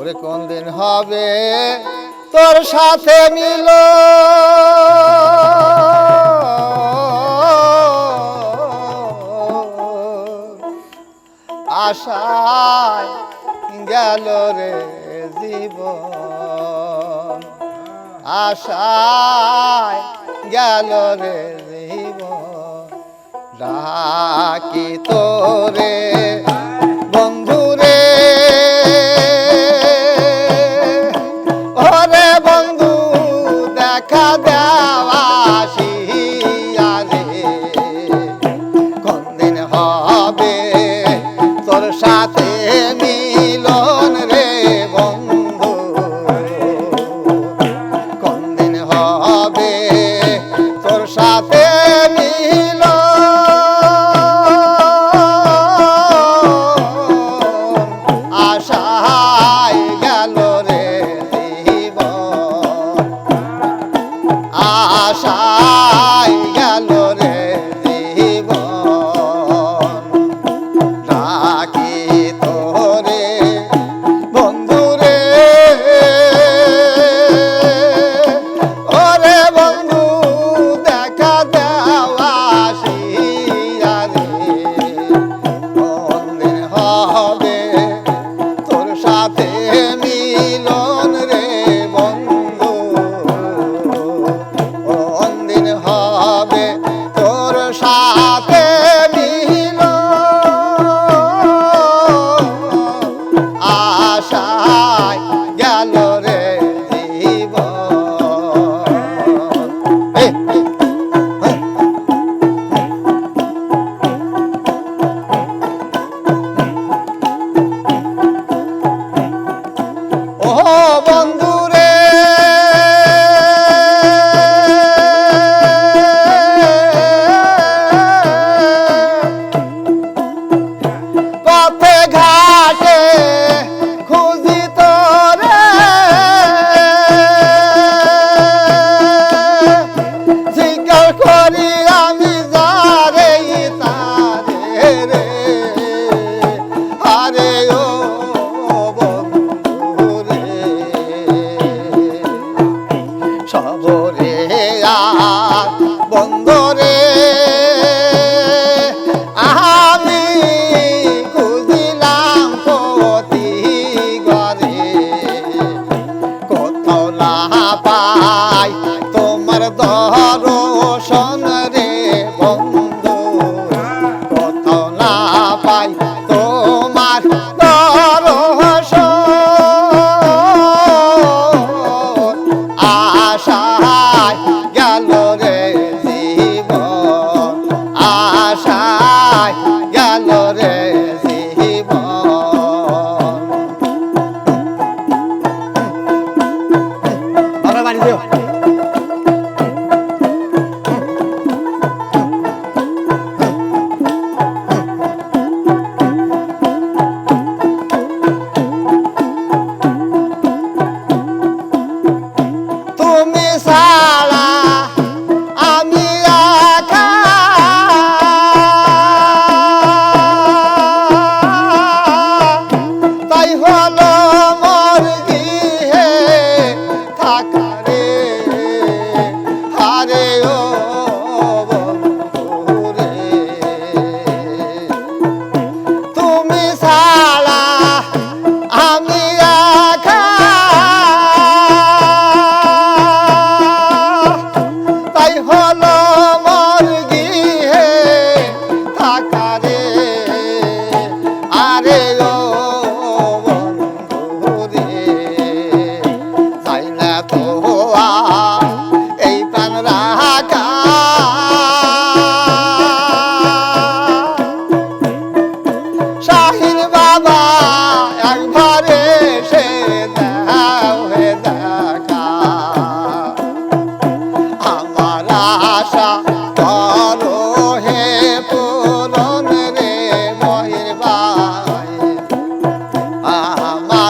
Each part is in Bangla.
ওরে কোন দিন হবে তোর সাথে মিল? আশায় গেল রে জীব আশায় গেল রে জীব ডাকি তোরে। ah,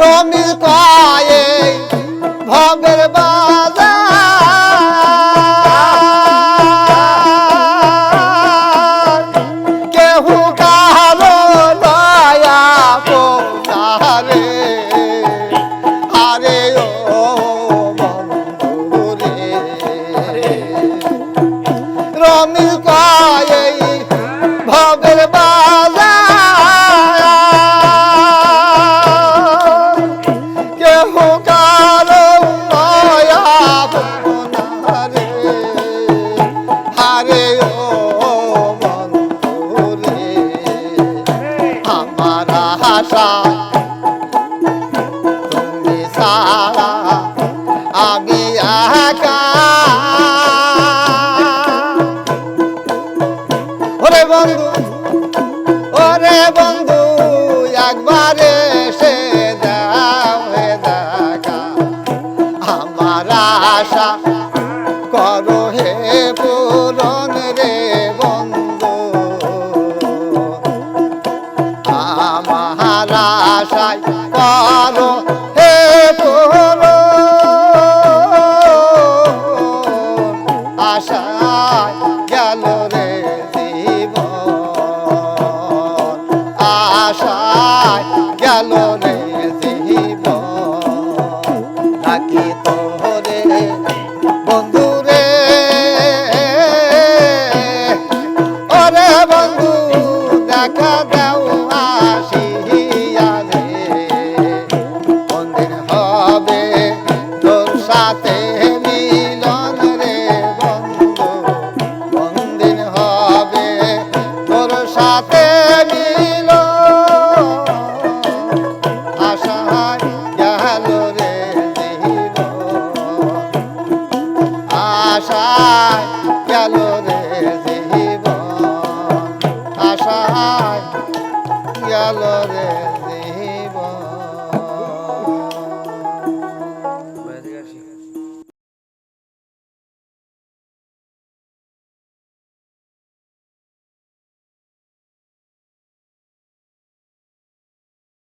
রমি কয়ে ভবের বাজার আমি একা। ওরে বন্ধু ওরে বন্ধু, একবারে সে দাও হে দেখা। আমার আশা করো হে পূরণ রে বন্ধু। আমার আশায়